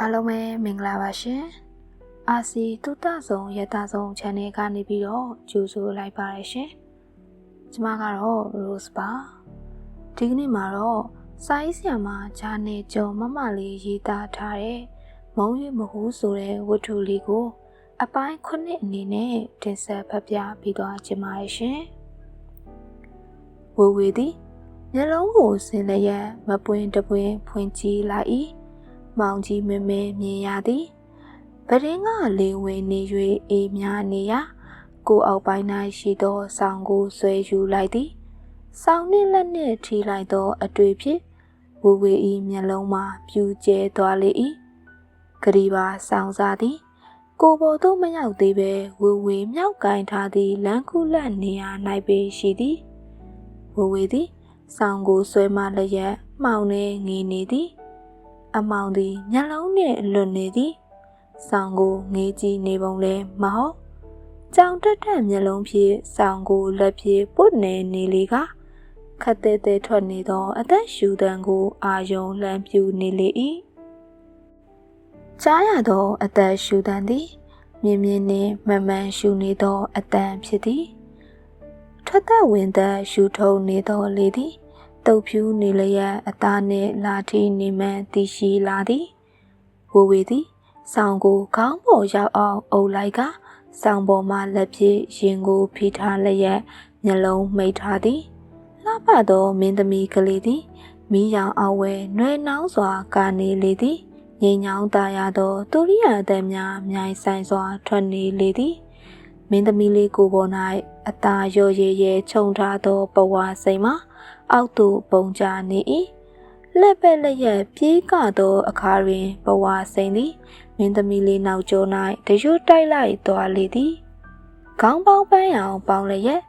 အားလုံးပဲမင်္ဂလာပါရှင်။အာစီတုတဆုံရတဆုံ channel ကနေပြီးတော့ကြိုဆိုလိုက်ပါရရှင်။ကျွန်မကတော့ Rose ပါ။ဒီကနေ့မှာတော့စာရေးဆရာမဂျာနေကျော်မမလေးရေးသားထားတဲ့မုံရမဟုဆိုတဲ့ဝတ္ထုလေးကို အပိုင်းခုနှစ်အနေနဲ့တင်ဆက်ဖတ်ပြပြီးတော့ကျမရရှင်။ဝေဝေသည်မျက်လုံးကိုဆင်လျက်မပွင့်တပွင့်ဖွင့်ကြည့်လိုက်၏ မောင်ကြီးမမဲမြင်ရသည်ပရင်းကလေဝင်နေ၍အေးများနေရကိုအောက်ပိုင်း၌ရှိသောဆောင်းကိုဆွဲယူလိုက်သည်ဆောင်းနှင့်လက်နှင့်ထိလိုက်သောအတွေ့ဖြင့်ဝူဝေဤမျက်လုံးမှာပြူကျဲသွားလေ၏ဂရီပါဆောင်းစားသည်ကိုပေါ်သို့မရောက်သေးပဲဝူဝေမြောက်ကင်ထားသည့်လမ်းခုလက်နေရာ၌ပေရှိသည်ဝူဝေသည်ဆောင်းကိုဆွဲမလျက်မှောင်နေငေနေသည် အမောင်သည်မျက်လုံးနှင့်လွတ်နေသည်ဆောင်းကိုငေးကြည့်နေပုံလဲမဟုတ်ကြောင်တက်တက်မျက်လုံးဖြင့်ဆောင်းကိုလက်ဖြင့်ပုတ်နေနေလေကခတ်တဲ့တဲ့ထွက်နေသော အသက်ရှူတံကို အာယုံလှမ်းပြူနေလေ၏ကြားရသော အသက်ရှူတံသည်မြင်းမြင်းနှင့်မမှန်ရှူနေသော အတန်ဖြစ်သည်ထွက်သက်ဝင်သက်ရှူထုံနေသောလေသည် တုပ်ဖြူနေလျက်အသားနှင့်လာထီနေမှန်တည်ရှိလာသည်ဝဝေသည်ဆောင်းကိုခေါင်းပေါ်ရောက်အောင်အုပ်လိုက်ကဆောင်းပေါ်မှလက်ဖြင့်ရင်ကိုဖိထားလျက်မျက်လုံးမိတ်ထားသည်လှပသောမင်းသမီးကလေးသည်မိရောင်အဝဲနှွဲနှောင်းစွာကနေလေသည်ငိမ်ညောင်းသားရသောသူရိယာတဲ့များမြိုင်ဆိုင်စွာထွက်နေလေသည်မင်းသမီးလေးကိုပေါ်၌အသာရော်ရဲရဲခြုံထားသောပဝါစိမ်မှာ အောက်သို့ပုံကြနေ၏လက်ပဲ့လက်ရက်ပြေးကသောအခါတွင်ဘဝစိန်သည်မင်းသမီးလေးနောက်ကျော၌တရွတ်တိုက်လိုက်သွားလေသည်ခေါင်းပေါင်းပန်းရောင်ပေါင်းလျက်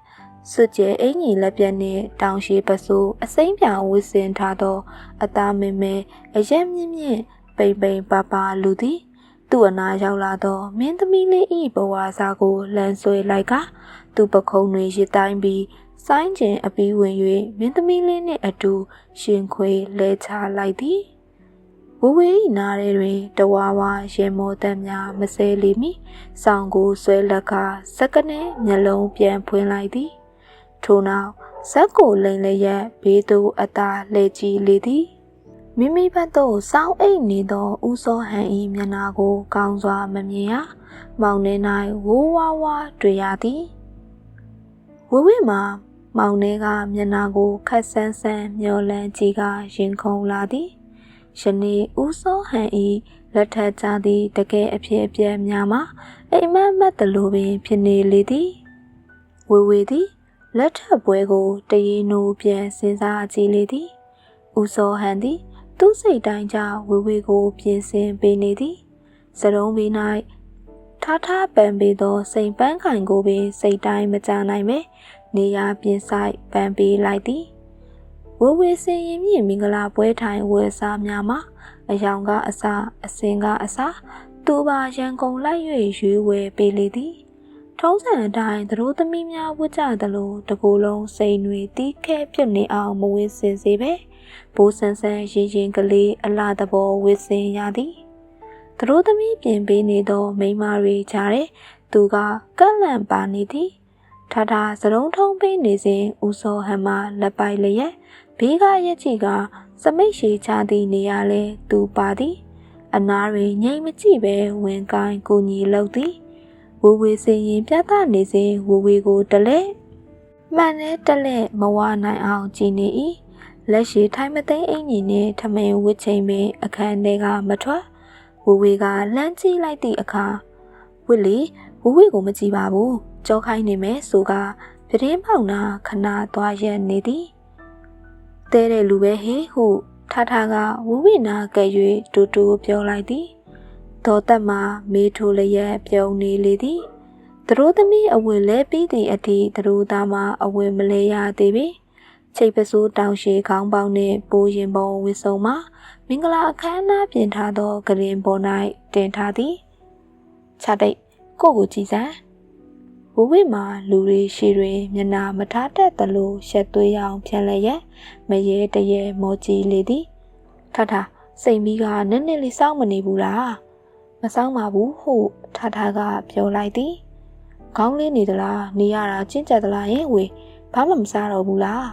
စွကြဲအင်ကြီးလက်ပြက်နှင့်တောင်ရှိပစိုးအစိမ့်ပြောင်ဝစ်စင်ထားသော အသားမင်းမဲအရက်မြင့်မြင့်ပိန်ပိန်ပါပါလူသည်သူ့အနာရောက်လာသောမင်းသမီးလေး၏ဘဝစာကိုလှန်ဆွဲလိုက်ကသူ့ပခုံးတွင်ရစ်တိုင်းပြီး ဆိုင်းကျင်အပီးဝင်၍မင်းသမီးလေးနှင့်အတူရှင်ခွေလဲချလိုက်သည်ဝဝေးနားထဲတွင်တဝါဝါရေမောတမ်းများမဆဲလီမိဆောင်းကိုဆွဲလက်ကစက္ကနဲ့မျက်လုံးပြန်ဖွင့်လိုက်သည်ထို့နောက်ဇက်ကိုလိန်လျက်ဘေးသို့အသာလှည့်ကြည့်လေသည်မိမိဘက်သို့စောင်းအိတ်နေသောဦးစောဟန်၏မျက်နာကို ကောင်းစွာမမြင်ရမောင်နေ၌ဝိုးဝါးဝါတွေ့ရသည်ဝဝေးမှာ မောင်နှဲကမျက်နာကိုခတ်ဆန်းဆန်းမျောလန်းကြည့်ကရင်ခုန်လာသည်ယနေ့ဦးစောဟန်ဤလက်ထပ်ကြသည့်တကယ်အဖြစ်အပျက်များမှာအိမ်မက်မက်တလိုပင်ဖြစ်နေလေသည်ဝေဝေသည်လက်ထပ်ပွဲကိုတရေနိုးပြန်စဉ်းစားကြည့်လေသည်ဦးစောဟန်သည် သူ့စိတ်တိုင်းကြဝေဝေကိုပြင်ဆင်ပေးနေသည်စရုံးပြီး၌ထားထားပန်ပေးသောစိန်ပန်းခိုင်ကိုပင်စိတ်တိုင်းမကြနိုင်ပဲ နေရာပြင်ဆိုင်ပန်ပေးလိုက်သည်ဝဝေစင်ရင်မြင့်မင်္ဂလာပွဲထိုင်ဝယ်စားများမှာအယောင်ကအစားအစင်ကအစားသူပါရန်ကုန်လိုက်၍ရွေးဝယ်ပေးလေသည်ထုံးစံအတိုင်းသတို့သမီးများဝတ်ကြသလိုတကူလုံးစိန်တွေတီးခဲပြစ်နေအောင်မဝေစင်စေပဲဘိုးဆန်းဆန်းရင်ရင်ကလေးအလားတဘောဝစ်စင်ရသည်သတို့သမီးပြင်ပေးနေသောမိန်းမတွေကြားတဲ့သူကကန့်လန့်ပါနေသည် ထထစရုံးထုံးပေးနေစဉ်ဦးစောဟန်မှလက်ပိုက်လျက်ဘေးကရက်ချီကစမိတ်ရှိချသည့်နေရာလဲသူပါသည် အနာတွင်ငိမ်မကြည့်ပဲဝင်ကိုင်းကိုညီလောက်သည်ဝူဝေစင်ရင်ပြသနေစဉ်ဝူဝေကိုတလဲမှန်နဲ့တလဲမဝနိုင်အောင်ကြည်နေ၏လက်ရှိထိုင်မသိအင်ကြီးနှင့်ထမင်းဝစ်ချိန်ပင်အခန်းထဲကမထွက်ဝူဝေကလှမ်းကြည့်လိုက်သည့်အခါဝစ်လီဝူဝေကိုမကြည့်ပါဘူး ကြောခိုင်းနေမယ်ဆိုကပြတင်းပေါက်နာခဏသွားရက်နေသည်တဲတဲ့လူပဲဟေဟုထထကဝူဝိနာကဲ့၍တူတူပြောလိုက်သည်ဒေါ်သက်မှာမေးထိုးလျက်ပြုံနေလေသည်သူတို့သမီးအဝင်လဲပြီးသည့်အထိသူတို့သားမအဝင်မလဲရသေးပြီချိတ်ပစိုးတောင်ရှိခေါင်းပေါင်းနှင့်ပိုးရင်ပုံဝစ်စုံမှာမင်္ဂလာအခမ်းအနားပြင်ထားသောဂရင်ပေါ်၌တင်ထားသည်ခြားတိတ်ကိုကိုကြည်စမ်း ဝဝိမှာလူတွေရှိတွင်မျက်နာမထားတတ်သလိုရှက်သွေးအောင်ဖြန့်လျက်မရဲတရဲမောကြည်လေသည်ထထစိန်ပြီးကနည်းနည်းလေးစောင့်မနေဘူးလားမစောင့်ပါဘူးဟုထထကပြောလိုက်သည်ခေါင်းလေးနေသလားနေရတာကျင့်ကြက်သလားယင်ဝေဘာမှမစားတော့ဘူးလား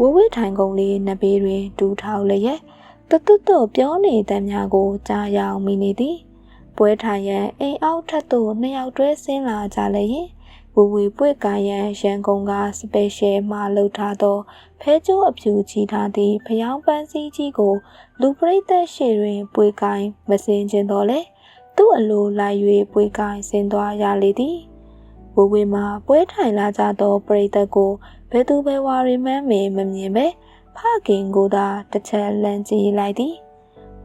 ဝဝေးထိုင်ကုန်လေးနှစ်ဘေးတွင်ဒူးထောက်လျက်တွတ်တွတ်ပြောနေတဲ့များကိုကြားရအောင်မိနေသည် ပွဲထိုင်ရန်အိမ်အောက်ထပ်သို့နှစ်ယောက်တွဲဆင်းလာကြလျင်ဝဝေပွေကာရန်ရန်ကုန်ကစပယ်ရှယ်မှလှုပ်ထားသောဖဲကျိုးအဖြူချီထားသည့်ဖျောင်းပန်းစည်းကြီးကို လူပရိသတ်ရှေ့တွင် ပွေကိုင်းမစင်ခြင်းတော့လေသူ့အလိုလိုက်၍ပွေကိုင်းဆင်းသွားရလေသည်ဝဝေမှာပွဲထိုင်လာကြသောပရိသတ်ကိုဘယ်သူပဲဝါရီမန်းမေမမြင်ပဲဖခင်ကိုသာတစ်ချက်လန့်ကြည့်လိုက်သည်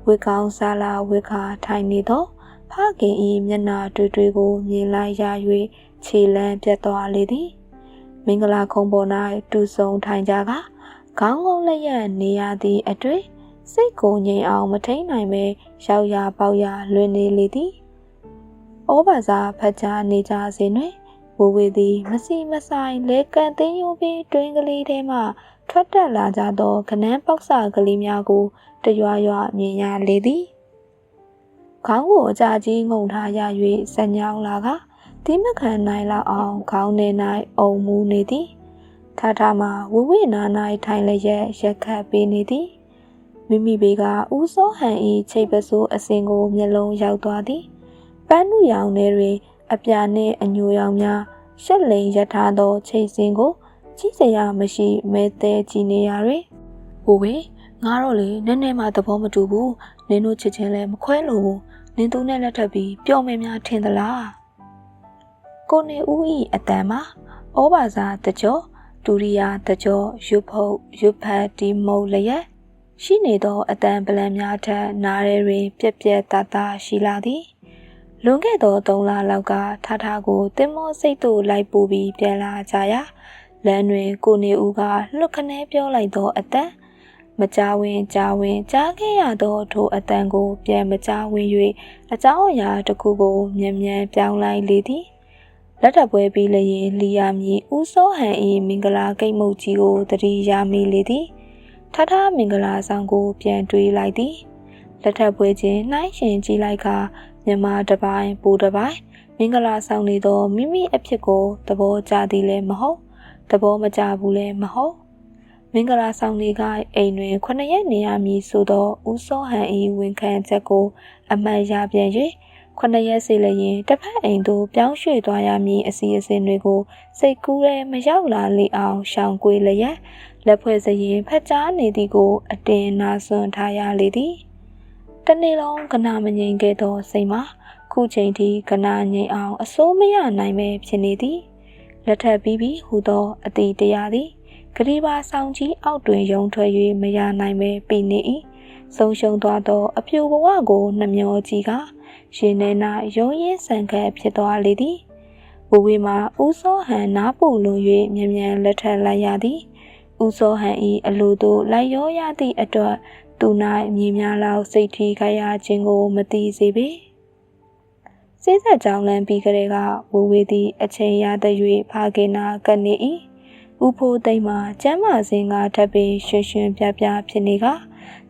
ဝေကောင်းစားလာဝေခါထိုင်နေသော ဖခင်၏မျက်နှာတွေ့တွေ့ကိုမြင်လိုက်ရ၍ခြေလန်းပြတ်သွားလေသည်မင်္ဂလာခုံပေါ်၌တူဆုံထိုင်ကြကခေါင်းငုံလက်ရနေရသည့်အတွေ့စိတ်ကိုငြိမ်အောင်မထိန်နိုင်ပဲရောက်ရပေါက်ရလွင်နေလေသည်ဩဘာသာဖတ်ကြားနေကြစဉ်တွင်ဝဝေသည်မစီမဆိုင်လဲကန်သိန်းယိုပြီးတွင်ကလေးထဲမှထွက်တက်လာကြသောခနန်းပေါက်စာကလေးများကိုတရွရွမြင်ရလေသည် ခေါင်းကိုအကြကြီးငုံထားရ၍စညောင်းလာကတီးမခံနိုင်လောက်အောင်ခေါင်းထဲ၌အုံမူနေသည်ထထမှဝဝိနာ၌ထိုင်လျက်ရက်ခတ်ပေးနေသည်မိမိဘေကဦးစောဟန်ဤချိတ်ပစိုးအစင်ကိုမျက်လုံးရောက်သွားသည်ပန်းနုရောင်ထဲတွင်အပြာနှင့်အညိုရောင်များရှက်လိန်ရထားသောချိတ်စင်ကိုကြည့်စရာမရှိမဲသေးကြည်နေရတွင်ဟိုဝေငါတော့လေနည်းနည်းမှသဘောမတူဘူးနင်တို့ချစ်ချင်းလည်းမခွဲလို့ဘူး နင်သူနဲ့လက်ထပ်ပြီးပျော်မယ်များထင်သလားကိုနေဦးဤအတန်မှာဩဘာသာတကြောဒူရိယာတကြောရွဖုတ်ရွဖတ်ဒီမုတ်လျက်ရှိနေသောအတန်ပလံများထက်နားရဲတွင် ပြက်ပြက်တသားရှိလာသည်လွန်ခဲ့သော၃လလောက်ကထထကိုတင်မောစိတ်သို့လိုက်ပူပြီးပြန်လာကြရာလမ်းတွင်ကိုနေဦးကလွတ်ခနဲပြောလိုက်သောအတန် မကြဝင်ကြဝင်ကြားခဲ့ရသောထိုအတန်ကို ပြန်မကြဝင်၍အကြောင်းအရာတစ်ခုကိုမြန်မြန်ပြောင်းလိုက်လေသည်လက်ထပ်ပွဲပြီးလျင်လီယာမီဦးစောဟန်၏မင်္ဂလာကိတ်မုတ်ကြီးကိုတတိရမိလေသည်ထထမင်္ဂလာဆောင်ကို ပြန်တွေးလိုက်သည်လက်ထပ်ပွဲချင်းနှိုင်းရှင်ကြည့်လိုက်ကမြမတပိုင်းပူတပိုင်းမင်္ဂလာဆောင်နေသောမိမိအဖြစ်ကိုသဘောကျသည်လည်းမဟုတ်သဘောမကျဘူးလည်းမဟုတ် မင်္ဂလာဆောင်တွေကအိမ်တွင်ခုနှစ်ရက်နေရမည်ဆိုသောဦးစောဟန်၏ဝန်ခံချက်ကို အမှန်ရပြန်၍ခုနှစ်ရက်စီလျင်တစ်ဖက်အိမ်သို့ပြောင်းရွှေ့သွားရမည်အစီအစဉ်တွေကိုစိတ်ကူးရဲမရောက်လာလေအောင်ရှောင်ကွေလျက်လက်ဖွဲ့စရင်ဖက်ကြားနေသည်ကို အတင်နာဆွန်ထားရလေသည်တနေ့လုံးကနာမငြိမ်ခဲ့သောစိတ်မှာခုချိန်ထိကနာငြိမ်အောင်အစိုးမရနိုင်ပဲဖြစ်နေသည်လက်ထပ်ပြီးပြီးဟူသောအတိတရားသည် ဂရီပါဆောင်ကြီးအောက်တွင်ယုံထွက်၍မရနိုင်ပဲပြီနေ၏ဆုံးရှုံးသွားသော အပြူဘဝကိုနှမျောကြည့်ကရှင်နေနာရုံးရင်းဆန်ခတ်ဖြစ်သွားလေသည်ဝဝေမှာဦးစောဟန်နားပူလွန်၍မြ мян လက်ထက်လိုက်ရသည်ဦးစောဟန်ဤအလိုသို့လိုက်ရောရသည့်အတွက်သူ၌မြည်များလောက်စိတ်ထိခိုက်ရခြင်းကို မသိစေပေစိတ်ဆက်ကြောင်းလန်းပြီးကလေးကဝဝေသည် အချိန်ရသည်၍ဖာကေနာကနေ၏ ဥဖိုးသိမ့်မှာကျမ်းမာစဉ်ကထပ်ပြီးရွှင်ရွှင်ပြပြဖြစ်နေက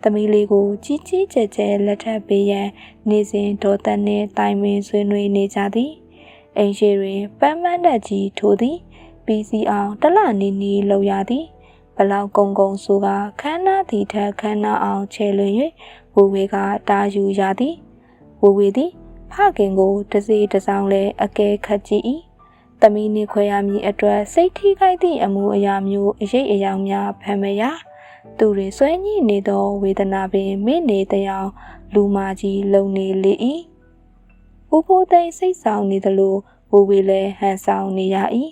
သမီးလေးကိုကြီးကြီးကျယ်ကျယ်လက်ထပ်ပေးရန်နေစဉ်ဒေါ်သက်နှင့်တိုင်ပင်ဆွေးနွေးနေကြသည်အိမ်ရှိတွင်ပန်းမန်းတက်ကြီးထိုးသည်ပြီးစီအောင်တလနီနီလောက်ရသည်ဘလောက်ကုံကုံဆိုကခန်းနာသည်ထက်ခန်းနာအောင်ချဲလွင်၍ဝဝေကတာယူရသည်ဝဝေသည်ဖခင်ကိုတစီတစောင်းလဲအကဲခတ်ကြည့်၏ သမီးနှင့်ခွဲရမည်အတွက်စိတ်ထိခိုက်သည့်အမှုအရာမျိုးအရေးအယောင်များဖမ်းမရသူတွေဆွဲညှိနေသောဝေဒနာပင်မိနေတောင်လူမာကြီးလုံနေလေ၏ဦးဖိုးသိမ်းစိတ်ဆောင်နေသလိုဝူဝေလည်းဟန်ဆောင်နေရ၏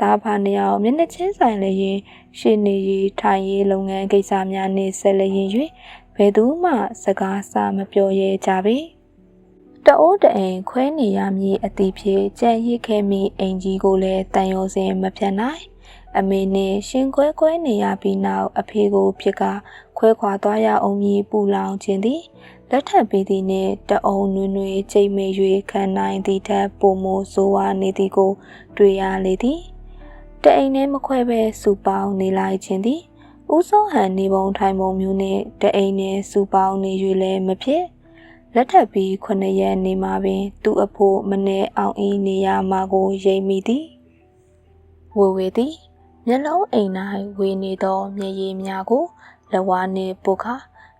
တားဖာနှစ်ယောက်မျက်နှာချင်းဆိုင်လျင်ရှေ့နေရီထိုင်ရေးလုပ်ငန်းကိစ္စများနှင့်ဆက်လျင်၍ဘယ်သူမှစကားစာမပြောရဲကြပေ တအိုးတအိမ်ခွဲနေရမည်အတိဖြစ်ကြံ့ရစ်ခဲ့မိအိမ်ကြီးကိုလည်းတန်ရောစင်မဖြတ်နိုင်အမေနဲ့ရှင်ခွဲခွဲနေရပြီးနောက်အဖေကိုဖြစ်ကခွဲခွာသွားရအောင်မည်ပူလောင်ခြင်းသည်လက်ထပ်ပေးသည်နှင့်တအုံနွေနွေချိန်မေ၍ခံနိုင်သည့်ထက်ပိုမိုဆိုးဝါးနေသည်ကို တွေ့ရလေသည်တအိမ်နဲ့မခွဲပဲစူပေါင်းနေလိုက်ခြင်းသည်ဦးစောဟန်နေပုံထိုင်ပုံမျိုးနဲ့တအိမ်နဲ့စူပေါင်းနေ၍လည်းမဖြစ် လက်ထပ်ပြီးခုနှစ်ရက်နေမှပင် သူ့အဖို့မနေအောင်အီးနေရမှာကိုရိပ်မိသည်ဝေဝေသည်မျက်လုံးအိမ်၌ဝေနေသောမျက်ရည်များကိုလဝါနှင့်ပုခါ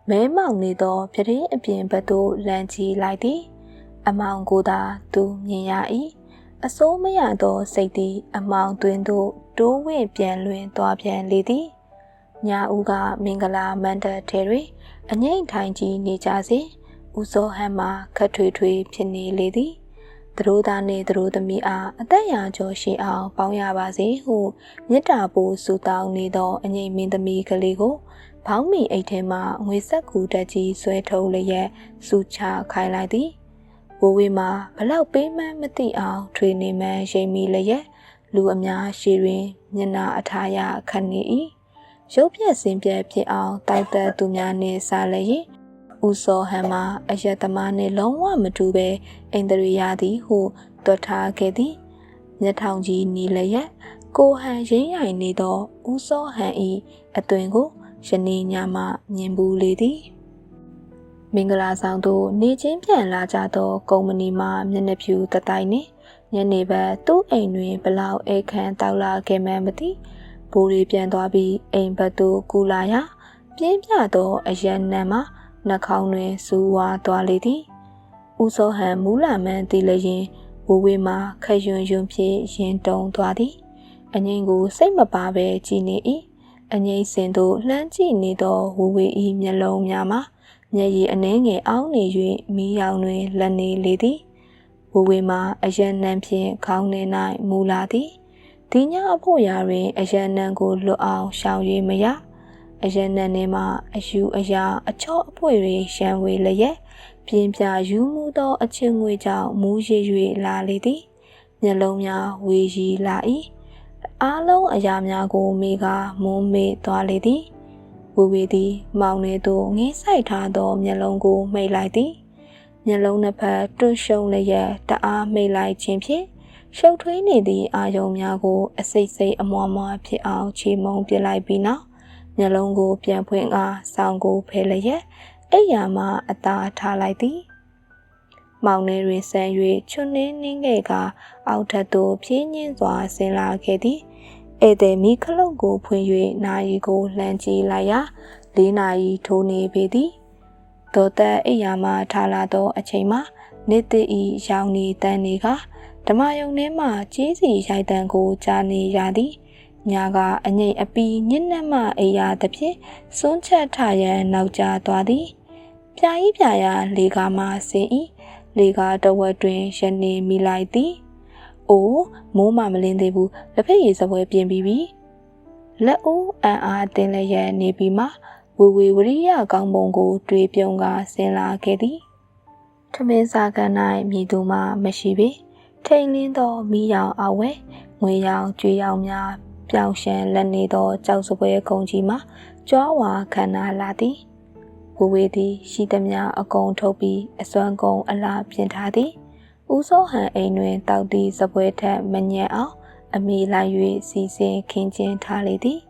မဲမောင်နေသောပြတင်းအပြင်ဘက်သို့လမ်းကြည့်လိုက်သည် အမောင်ကိုသာသူမြင်ရ၏အစိုးမရသောစိတ်သည် အမောင်တွင်သို့တိုးဝင့်ပြန်လွင်သွားပြန်လေသည်ညာဦးကမင်္ဂလာမန္တထဲတွင်အငိမ့်ထိုင်ကြည့်နေကြစဉ် ဦးစောဟန်မှာခတ်ထွေထွေဖြစ်နေလေသည်သူတို့သားနှင့်သူတို့သမီးအားအသက်ရာကျော်ရှိအောင်ပေါင်းရပါစေဟုမေတ္တာပို့ဆုတောင်းနေသောအငိမ့်မင်းသမီးကလေးကိုဘောင်းမီအိတ်ထဲမှငွေဆက်ကူတက်ကြီးဆွဲထုတ်လျက်စူချခိုင်းလိုက်သည်ဝဝေမှာဘလောက်ပေးမှန်းမသိအောင်ထွေနေမှန်းရိမ်မီလျက်လူအများရှိတွင်မျက်နာအထားရခတ်နေ၏ရုပ်ပြက်စင်ပြက်ဖြစ်အောင်တိုက်သက်သူများနှင့်စားလျက် ဦးစောဟန်မှာအယက်သမားနှင့်လုံးဝမတူပဲအိန္ဒြေရသည်ဟုတွတ်ထားခဲ့သည်မျက်ထောင်ကြီးနီလျက်ကိုဟန်ရင်းရိုင်နေသောဦးစောဟန်၏အသွင်ကိုယနေ့ညမှမြင်ဘူးလေသည်မင်္ဂလာဆောင်သို့နေချင်းပြန်လာကြသောကုမ္ပဏီမှမျက်နှာဖြူတတိုင်းနှင့်ညနေဘက်သူ့အိမ်တွင်ဘလောက်အိတ်ခမ်းတောက်လာခဲ့မှန်းမသိဘိုးရီပြန်သွားပြီးအိမ်ဘက်သို့ကူလာရာပြင်းပြသောအရန်နံမှ နှာခေါင်းတွင်စူးဝါသွားလေသည်ဦးစောဟန်မူးလာမှန်းသိလျင်ဝဝေးမှခယွန်ယွန်ဖြင့်ရင်တုံသွားသည်အငိမ့်ကိုစိတ်မပါဘဲကြည်နေ၏အငိမ့်စင်သို့လှမ်းကြည့်နေသောဝဝေဤမျက်လုံးများမှာမျက်ရည်အနှဲငယ်အောင်းနေ၍မီးရောင်တွင်လက်နေလေသည်ဝဝေမှာအယံနံဖြင့်ခေါင်းထဲ၌မူလာသည်ဒီညအဖို့ရာတွင်အယံနံကိုလွတ်အောင်ရှောင်၍မရ အယံနံထဲမှအယူအရာအချော့အဖွေတွေရှမ်းဝေလျက်ပြင်းပြယူမှုသောအချင်းငွေကြောင့်မူးရ၍လာလေသည်မျက်လုံးများဝေရီလာ၏အားလုံးအရာများကိုမိကမုန်းမေ့သွားလေသည်ဝူဝီသည် မောင်နေသို့ငင်းဆိုင်ထားသောမျက်လုံးကိုမိတ်လိုက်သည်မျက်လုံးနှစ်ဖက်တွန့်ရှုံလျက်တအားမိတ်လိုက်ခြင်းဖြင့်ရှုပ်ထွေးနေသည့်အာယုံများကို အစိတ်စိတ်အမွားမွားဖြစ်အောင်ချေမုံပစ်လိုက်ပြီးနောက် မျက်လုံးကိုပြန်ဖွင့်ကာဆောင်းကိုဖယ်လျက်အိယာမှအသာထားလိုက်သည်မောင်နေတွင်ဆန်း၍ချွန်းနှင်းနှင်းခဲ့ကအောက်ထပ်သို့ဖြင်းညင်းစွာဆင်းလာခဲ့သည်ဧည့်သည်မိခလုတ်ကိုဖွင့်၍နာရီကိုလှမ်းကြည့်လိုက်ရာ၄နာရီထိုးနေပေသည်ဒေါ်သက်အိယာမှထားလာသောအချိန်မှာနေတိဤရောင်နေတန်းနေကဓမ္မယုံထဲမှကြီးစီရိုက်တန်ကိုကြားနေရသည် ညာကအငိတ်အပီညစ်နှက်မှအိယာသဖြင့်စွန်းချက်ထရန်နောက်ကျသွားသည်ပြာဤပြာရလေကားမှဆင်း၏လေကားတဝက်တွင်ရနေမိလိုက်သည်။အိုးမိုးမမလင်းသေးဘူးလက်ဖက်ရည်စပွဲပြင်ပြီးပြီ။လက်ဦးအန်အားတင်လျက်နေပြီးမှဝေဝေဝရိယကောင်းပုံကို တွေးပြုံးကဆင်းလာခဲ့သည်။ထမင်းစားကန်၌မြည်သူမှမရှိပေ။ထိန်လင်းသောမိရောင်အဝဲငွေရောင်ကြွေရောင်များ ပြောင်ရှန်လက်နေသောကြောက်စပွဲကုန်းကြီးမှကြွားဝါခန္ဓာလာသည်။ဝဝေသည်ရှိသမျှအကုန်ထုတ်ပြီးအစွမ်းကုန်အလားပြင်ထားသည်ဦးစောဟန်အိမ်တွင်တောက်သည့်စပွဲထက်မညံ့အောင်အမိလိုက်၍စီစဉ်ခင်းကျင်းထားလေသည်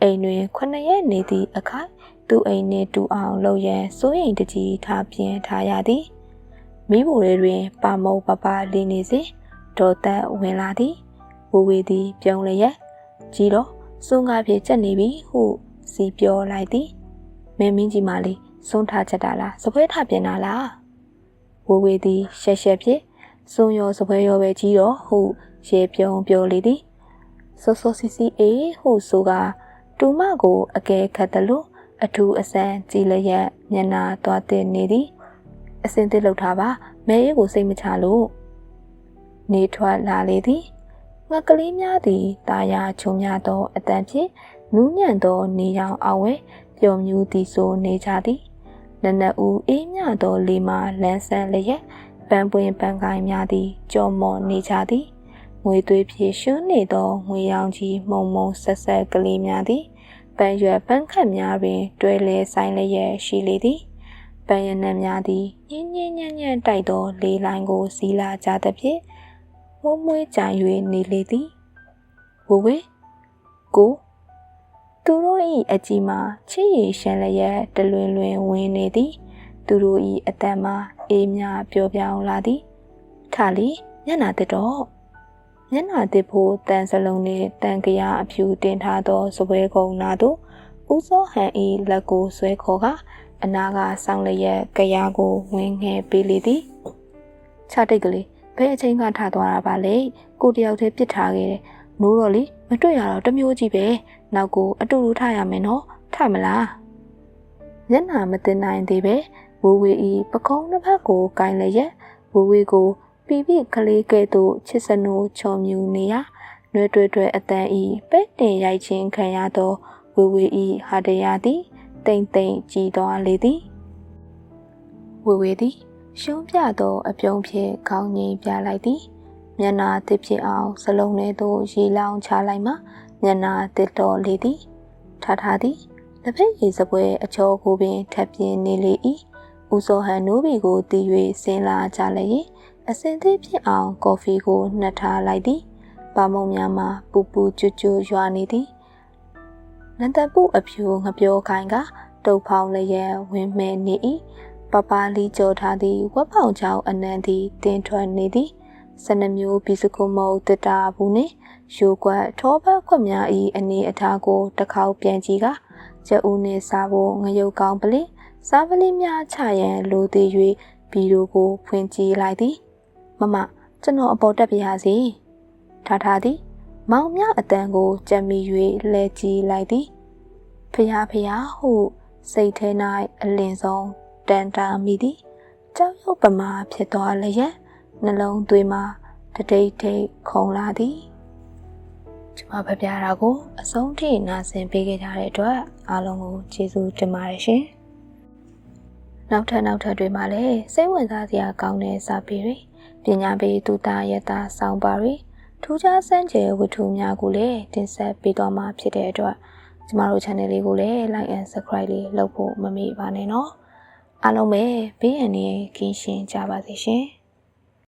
အိမ်တွင်ခုနှစ်ရက်နေသည့်အခါသူ့အိမ်နှင့်တူအောင်လုပ်ရန်စိုးရိမ်တကြီးထားပြင်ထားရသည်မိဖို့တွေတွင်ပါမုတ်ပပလေးနေစဉ်ဒေါ်သက်ဝင်လာသည်ဝဝေသည် ပြုံးလျက် ကြီးတော့စွန်းကားပြေချက်နေပြီဟုစီပြောလိုက်သည်မင်းမင်းကြီးမလေးစွန့်ထားချက်တာလားစပွဲထပြင်တာလားဝေဝေသည်ရှက်ရှက်ဖြစ်စွန်ရောစပွဲရောပဲကြီးတော့ဟုရေပြုံပြောလေသည်စောစောစီစီအေးဟုဆိုကတူမကိုအကဲခတ်တယ်လို့အထူးအစမ်းကြည်လျက်မျက်နာသွားတင်နေသည်အစင်သစ်လောက်ထားပါမဲအေးကိုစိတ်မချလို့နေထွက်လာလေသည် ငကလေးများသည်တာယာချုံများသောအတန်ဖြင့်နူးညံ့သောနေရောင်အဝဲပျော်မြူးသည်ဆိုနေကြသည်နနက်ဦးအေးမြသောလေမှလန်းဆန်းလျက်ပန်းပွင့်ပန်းကိုင်းများသည်ကြော်မော်နေကြသည်ငွေသွေးဖြည့်ရှွန်းနေသောငွေရောင်ကြီးမုံမုံဆက်ဆက်ကလေးများသည်ပန်းရွက်ပန်းခတ်များတွင်တွဲလဲဆိုင်လျက်ရှိလေသည်ပန်းရနံများသည်ညင်းညင်းညံ့ညံ့တိုက်သောလေလိုင်းကိုစီးလာကြသဖြင့် မွမွေးကြံ၍နေလေသည်ဝဝေကိုသူတို့၏အကြည်မှာချစ်ရည်ရှမ်းလျက်တလွင်လွင်ဝင်နေသည်သူတို့၏အတန်မှာအေးမြပျော်ပြောင်းလာသည်ထလီမျက်နာတစ်တော့မျက်နာတစ်ဖို့တန်စလုံးနှင့်တန်ကရအဖြူတင်ထားသောစပွဲကုံနာသို့ဦးစောဟန်၏လက်ကိုဆွဲခေါ်ကအနာကဆောင်းလျက်ကရကိုဝင်ငယ်ပေးလေသည်ခြားတိတ်ကလေး ဘယ်အချိန်ကထားသွားတာပါလဲကိုတယောက်တည်းပြစ်ထားခဲ့တယ်နိုးတော့လေမတွေ့ရတော့တမျိုးကြီးပဲနောက်ကိုအတူတူထားရမယ်နော်ထမလားမျက်နာမတင်နိုင်သေးပဲဝူဝီဤပကုံးတစ်ဖက်ကိုကင်လည်းရက်ဝူဝီကိုပြပြကလေးကဲ့သို့ချစ်စနိုးချော်မြူနေရနှွဲတွဲတွဲအတန်ဤပဲ့တင်ရိုက်ခြင်းခံရသောဝူဝီဤဟာတရာသည်တိမ်တိမ်ကြည်သွားလေသည်ဝူဝီသည် ရှုံးပြသောအပြုံးဖြင့်ခေါင်းငိမ်ပြလိုက်သည်မျက်နာတစ်ဖြစ်အောင်စလုံးထဲသို့ရေလောင်းချလိုက်မှမျက်နာတစ်တော်လေသည်ထားထားသည်လက်ဖက်ရည်စပွဲအချောကိုပင်ထပ်ပြင်းနေလေ၏ဦးစောဟန်နိုးဘီကိုတီး၍ဆင်းလာကြလည်းရင်အစင်သေးဖြစ်အောင်ကော်ဖီကိုနှက်ထားလိုက်သည်ပါမုံများမှာပူပူကျွတ်ကျွတ်ရွာနေသည်နန္တပုအဖြူငပြောခိုင်ကတုတ်ဖောင်းလျက်ဝင်းမဲနေ၏ ပပလီကြောထားသည့်ဝက်ဖောင်ချောင်းအနံသည်တင်ထွက်နေသည်စနမျိုးဘီစကုမုတ်တတာဘူးနှင့်ရိုးကွက်ထောပတ်ခွက်များ၏အနေအထားကိုတစ်ခေါက်ပြန်ကြည့်ကကျက်ဦးနှင့်စားဖို့ငရုတ်ကောင်းပလင်စားပလင်းများချရန်လိုသေး၍ဗီဒီယိုကိုဖွင့်ကြည့်လိုက်သည်မမကျွန်တော်အပေါ်တက်ပြရစီထားထားသည်မောင်မြအတန်ကိုကြက်မိ၍လဲကြည့်လိုက်သည်ဖျားဖျားဟုစိတ်ထဲ၌အလင်းဆုံး တန်တာမိသည်ကြောက်ရွံ့ပမာဖြစ်သွားလျက်နှလုံးသွေးမှာတတိတ်ထိတ်ခုန်လာသည်ကျွန်မဖပြတာကိုအဆုံးထိနာဆင်ပေးခဲ့ကြတဲ့အတွက်အားလုံးကိုကျေးဇူးတင်ပါတယ်ရှင်နောက်ထပ်နောက်ထပ်တွေမှာလည်းစိတ်ဝင်စားစရာကောင်းတဲ့စာပေတွေပညာပေးသူသားရတာစောင်းပါတွေထူးခြားစမ်းကြယ်ဝတ္ထုများကိုလည်းတင်ဆက်ပေးသွားမှာဖြစ်တဲ့အတွက်ကျမတို့ channel လေးကိုလည်း like and subscribe လေးလုပ်ဖို့မမေ့ပါနဲ့နော် အားလုံးပဲဘေးအန္တရာယ်ကင်းရှင်းကြပါစေရှင်